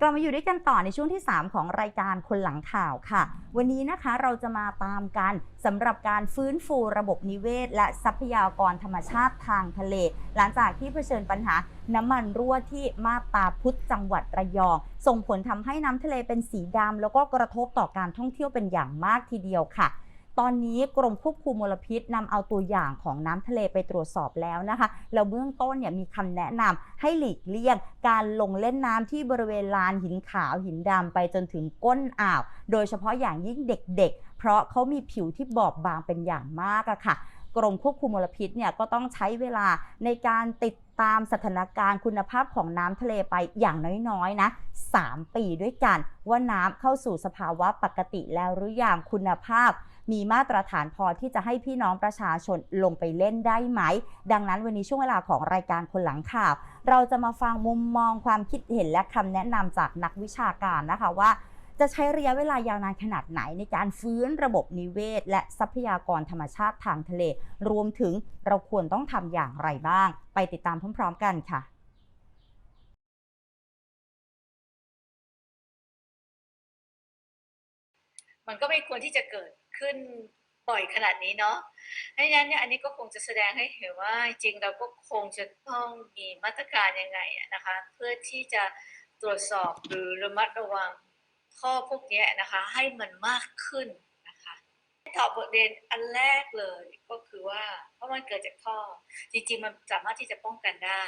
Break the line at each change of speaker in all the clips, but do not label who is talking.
กลับมาอยู่ด้วยกันต่อในช่วงที่ 3 ของรายการคนหลังข่าวค่ะ วันนี้นะคะเราจะมาตามกันสำหรับการฟื้นฟูระบบนิเวศ และทรัพยากรธรรมชาติทางทะเล หลังจากที่เผชิญปัญหาน้ำมันรั่วที่มาตาพุทธจังหวัดระยอง ส่งผลทำให้น้ำทะเลเป็นสีดำแล้วก็กระทบต่อการท่องเที่ยวเป็นอย่างมากทีเดียวค่ะ ตอนนี้กรมควบคุมมลพิษนำเอาตัวอย่างของน้ำทะเลไปตรวจสอบแล้วนะคะแล้วเบื้องต้นเนี่ยมีคำแนะนำให้หลีกเลี่ยง การลงเล่นน้ำที่บริเวณลานหินขาวหินดำไปจนถึงก้นอ่าว โดยเฉพาะอย่างยิ่งเด็กๆ เพราะเขามีผิวที่บอบบางเป็นอย่างมากอะค่ะกรมควบคุมมลพิษเนี่ยก็ต้องใช้เวลาในการติดตามสถานการณ์คุณภาพของน้ำทะเลไปอย่างน้อยๆนะ3 ปีด้วยกัน ว่าน้ำเข้าสู่สภาวะปกติแล้วหรือยังคุณภาพ มีมาตรฐานพอที่จะให้พี่น้องประชาชนลงไปเล่นได้ไหม ดังนั้นวันนี้ช่วงเวลาของรายการคนหลังข่าว เราจะมาฟังมุมมองความคิดเห็นและคำแนะนำจากนักวิชาการนะคะว่าจะใช้ระยะเวลายาวนานขนาดไหนในการฟื้นระบบนิเวศ และทรัพยากรธรรมชาติทางทะเล รวมถึงเราควรต้องทำอย่างไรบ้าง ไปติดตามพร้อม ๆ กันค่ะ
มันก็ไม่ควรที่จะเกิดขึ้นบ่อยขนาดนี้เนาะดังนั้นเนี่ยอันนี้ก็คงจะแสดงให้เห็นว่าจริงเราก็คงจะต้องมีมาตรการยังไงนะคะ เพื่อที่จะตรวจสอบหรือระมัดระวังข้อพวกนี้นะคะ ให้มันมากขึ้นนะคะตอบบทเรียนอันแรกเลยก็คือว่าเพราะมันเกิดจากท่อ จริงๆมันสามารถที่จะป้องกันได้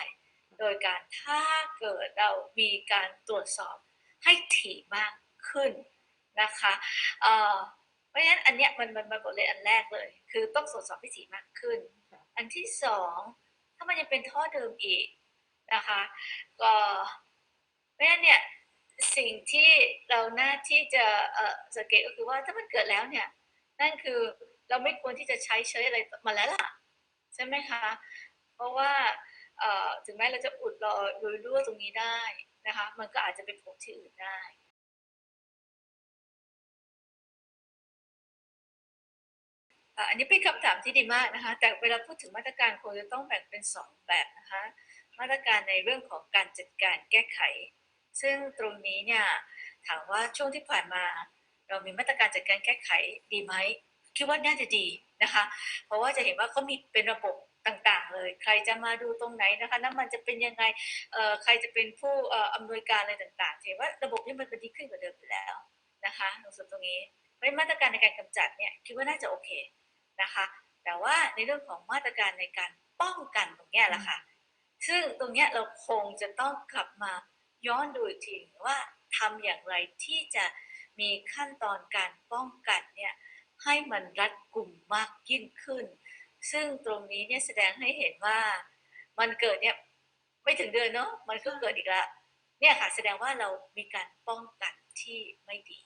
โดยการถ้าเกิดเรามีการตรวจสอบให้ถี่มากขึ้น นะคะเอ่อเพราะฉะนั้นอันเนี้ยมันมันมันบทเรียนอันแรกเลย คือต้องตรวจสอบให้ถี่มากขึ้น อันที่สองถ้ามันยังเป็นท่อเดิมอีกนะคะก็เพราะฉะนั้นเนี่ยสิ่งที่เราหน้าที่จะเอ่อสังเกตก็คือว่าถ้ามันเกิดแล้วเนี่ยนั่นคือเราไม่ควรที่จะใช้เชื้ออะไรมาแล้วล่ะ ใช่ไหมคะ เพราะว่าเอ่อถึงแม้เราจะอุดรอโดยรั่วตรงนี้ได้นะคะ มันก็อาจจะเป็นผลที่อื่นได้ อันนี้เป็นคำถามที่ดีมากนะคะ แต่เวลาพูดถึงมาตรการคงจะต้องแบ่งเป็นสองแบบนะคะ มาตรการในเรื่องของการจัดการแก้ไข ซึ่งตรงนี้เนี่ยถามว่าช่วงที่ผ่านมา เรามีมาตรการจัดการแก้ไขดีไหมคิดว่าน่าจะดีนะคะ เพราะว่าจะเห็นว่าเขามีเป็นระบบต่างๆ เลย ใครจะมาดูตรงไหนนะคะน้ำมันจะเป็นยังไงเอ่อใครจะเป็นผู้เอ่ออำนวยการอะไรต่างๆเห็นว่าระบบนี้มันเป็นดีขึ้นกว่าเดิมอยู่แล้วนะคะตรงส่วนตรงนี้เพราะฉะนั้นมาตรการในการกำจัดเนี่ยคิดว่าน่าจะโอเค นะคะ แต่ว่าในเรื่องของมาตรการในการป้องกันตรงเนี้ยแหละค่ะ ซึ่งตรงเนี้ยเราคงจะต้องกลับมาย้อนดูอีกทีว่าทำอย่างไรที่จะมีขั้นตอนการป้องกันเนี่ยให้มันรัดกุมมากยิ่งขึ้น ซึ่งตรงนี้เนี่ยแสดงให้เห็นว่ามันเกิดเนี่ยไม่ถึงเดือนเนาะมันก็เกิดอีกแล้วเนี่ยค่ะแสดงว่าเรามีการป้องกันที่ไม่ดี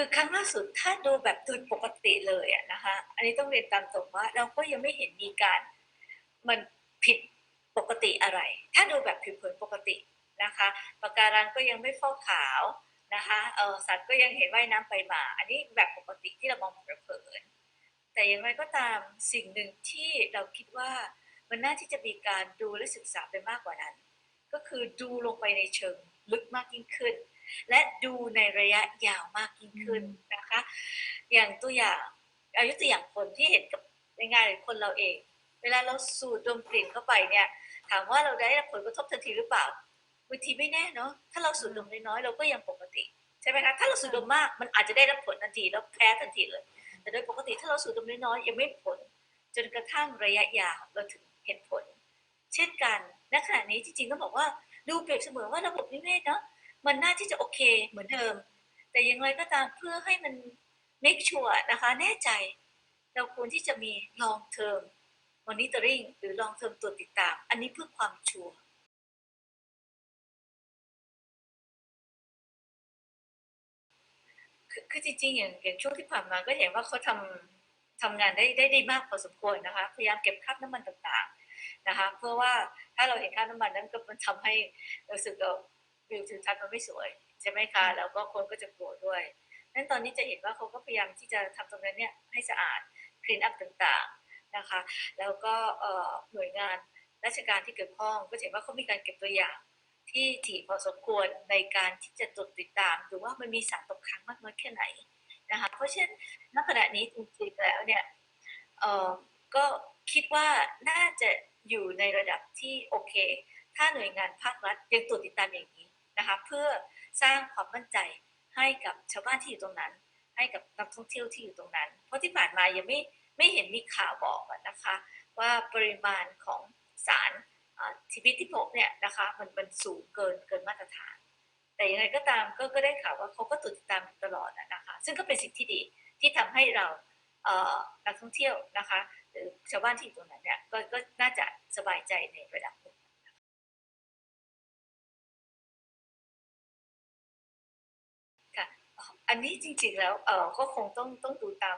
คือครั้งล่าสุดถ้าดูแบบโดยปกติเลยอะนะคะ อันนี้ต้องเรียนตามตรงว่า เราก็ยังไม่เห็นมีการมันผิดปกติอะไร ถ้าดูแบบผิวเผินปกตินะคะปะการังก็ยังไม่ฟอกขาวนะคะเออสัตว์ก็ยังเห็นว่ายน้ำไปมา อันนี้แบบปกติที่เรามองเผินแต่อย่างไรก็ตามสิ่งหนึ่งที่เราคิดว่ามันน่าที่จะมีการดูและศึกษาไปมากกว่านั้น ก็คือดูลงไปในเชิงลึกมากยิ่งขึ้น และดูในระยะยาวมากยิ่งขึ้นนะคะ อย่างตัวอย่างเอายกตัวอย่างคนที่เห็นกับง่ายๆเลยคนเราเอง เวลาเราสูดดมกลิ่นเข้าไปเนี่ย ถามว่าเราได้รับผลกระทบทันทีหรือเปล่าบางทีไม่แน่เนาะถ้าเราสูดดมน้อยๆเราก็ยังปกติใช่ไหมคะถ้าเราสูดดมมากมันอาจจะได้รับผลทันทีแล้วแพ้ทันทีเลย แต่โดยปกติถ้าเราสูดดมน้อยๆยังไม่ผล จนกระทั่งระยะยาวเราถึงเห็นผล เช่นกันณขณะนี้จริงๆต้องบอกว่าดูเปรียบเสมือนว่าระบบนิเวศเนาะ มันน่าที่จะโอเคเหมือนเดิม แต่อย่างไรก็ตามเพื่อให้มัน make sure นะคะแน่ใจ เราควรที่จะมี long term monitoring หรือ long term ตรวติดตาม อันนี้เพื่อความชัวร์คือจริงๆอย่างอย่างช่วงที่ผ่านมาก็เห็นว่าเขาทำทำงานได้ได้ดีมากพอสมควรนะคะ พยายามเก็บคราบน้ำมันต่างๆนะคะ เพื่อว่าถ้าเราเห็นคราบน้ำมันนั้นก็มันทำให้รู้สึกเรา วิวทิวทัศน์มันไม่สวยใช่ไหมคะ แล้วก็คนก็จะกลัวด้วยนั้นตอนนี้จะเห็นว่าเขาก็พยายามที่จะทำตรงนั้นเนี่ยให้สะอาดคลีนอัพต่างๆนะคะ แล้วก็เอ่อหน่วยงานราชการที่เกี่ยวข้องก็จะเห็นว่าเขามีการเก็บตัวอย่างที่ถี่พอสมควรในการที่จะตรวจติดตามดูว่ามันมีสารตกค้างมากน้อยแค่ไหนนะคะเพราะฉะนั้นณขณะนี้จริงๆแล้วเนี่ยเอ่อก็คิดว่าน่าจะอยู่ในระดับที่โอเค ถ้าหน่วยงานภาครัฐยังตรวจติดตามอย่างนี้ นะคะเพื่อสร้างความมั่นใจให้กับชาวบ้านที่อยู่ตรงนั้น ให้กับนักท่องเที่ยวที่อยู่ตรงนั้น เพราะที่ผ่านมายังไม่ไม่เห็นมีข่าวบอกนะคะ ว่าปริมาณของสารอ่าที่พิษที่พบเนี่ยนะคะมันมันสูงเกินเกินมาตรฐาน แต่ยังไงก็ตามก็ก็ได้ข่าวว่าเขาก็ติดตามตลอดนะคะ ซึ่งก็เป็นสิ่งที่ดีที่ทำให้เราเอ่อนักท่องเที่ยวนะคะ หรือชาวบ้านที่อยู่ตรงนั้นเนี่ยก็ก็น่าจะสบายใจในระดับหนึ่ง อันนี้จริงๆแล้วเออก็คงต้องต้องดูตาม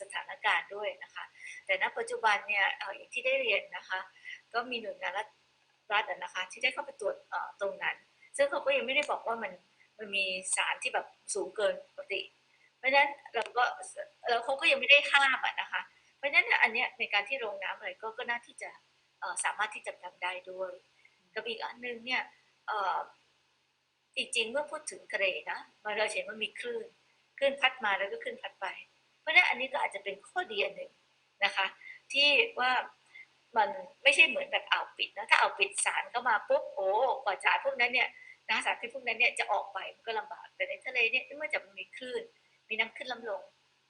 สถานการณ์ด้วยนะคะ แต่ณปัจจุบันเนี่ยเอออย่างที่ได้เรียนนะคะ ก็มีหน่วยงานรัฐรัฐอะนะคะ ที่ได้เข้าไปตรวจเออตรงนั้น ซึ่งเขาก็ยังไม่ได้บอกว่ามันมันมีสารที่แบบสูงเกินปกติ เพราะฉะนั้นเราก็แล้วเขาก็ยังไม่ได้ห้ามอะนะคะ เพราะฉะนั้นอันเนี้ยในการที่โรงน้ำอะไรก็ก็น่าที่จะเออสามารถที่จะทำได้ด้วย กับอีกอันหนึงเนี่ยเออ จริงๆ เมื่อพูดถึงทะเลนะมันเราเห็นว่ามีคลื่นคลื่นพัดมาแล้วก็คลื่นพัดไป เพราะฉะนั้นอันนี้ก็อาจจะเป็นข้อดีอันหนึ่งนะคะ ที่ว่ามันไม่ใช่เหมือนแบบอ่าวปิดนะถ้าอ่าวปิดสารเข้ามาปุ๊บโอ้กว่าสารพวกนั้นเนี่ยนะสารพิษพวกนั้นเนี่ยจะออกไปมันก็ลำบากแต่ในทะเลเนี่ยเมื่อจากมันมีคลื่นมีน้ำขึ้นลำลง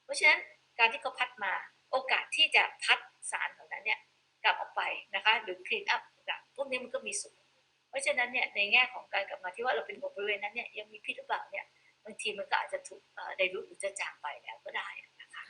เพราะฉะนั้นการที่เขาพัดมาโอกาสที่จะพัดสารเหล่านั้นเนี่ยกลับออกไปนะคะ หรือคลีนอัพพวกนี้มันก็มีสูง ราะฉะนั้นเนี่ยในแง่ของการกลับมาที่ว่าเราเป็นบริเวณนั้นเนี่ยยังมีพิษหรือเปล่าเนี่ยบางทีมันก็อาจจะถูกเอ่อได้รู้หรือจะจางไปแล้วก็ได้นะคะ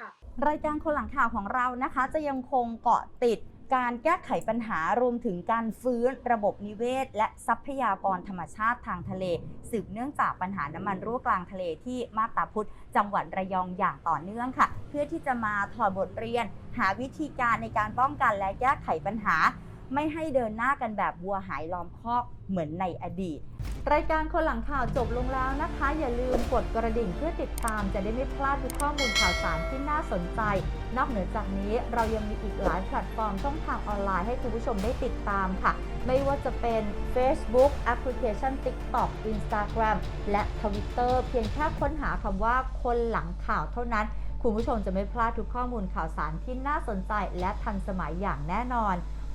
รายการคนหลังข่าวของเรานะคะ จะยังคงเกาะติดการแก้ไขปัญหารวมถึงการฟื้นระบบนิเวศ และทรัพยากรธรรมชาติทางทะเล สืบเนื่องจากปัญหาน้ำมันรั่วกลางทะเลที่มาบตาพุธจังหวัดระยองอย่างต่อเนื่องค่ะ เพื่อที่จะมาถอดบทเรียน หาวิธีการในการป้องกันและแก้ไขปัญหา ไม่ให้เดินหน้ากันแบบวัวหายล้อมคอกเหมือนในอดีต รายการคนหลังข่าวจบลงแล้วนะคะ อย่าลืมกดกระดิ่งเพื่อติดตามจะได้ไม่พลาดทุกข้อมูลข่าวสารที่น่าสนใจ นอกเหนือจากนี้เรายังมีอีกหลายแพลตฟอร์มช่องทางออนไลน์ให้คุณผู้ชมได้ติดตามค่ะ ไม่ว่าจะเป็น Facebook แอปพลิเคชัน TikTok Instagram และ Twitter เพียงแค่ค้นหาคำว่าคนหลังข่าวเท่านั้นคุณผู้ชมจะไม่พลาดทุกข้อมูลข่าวสารที่น่าสนใจและทันสมัยอย่างแน่นอน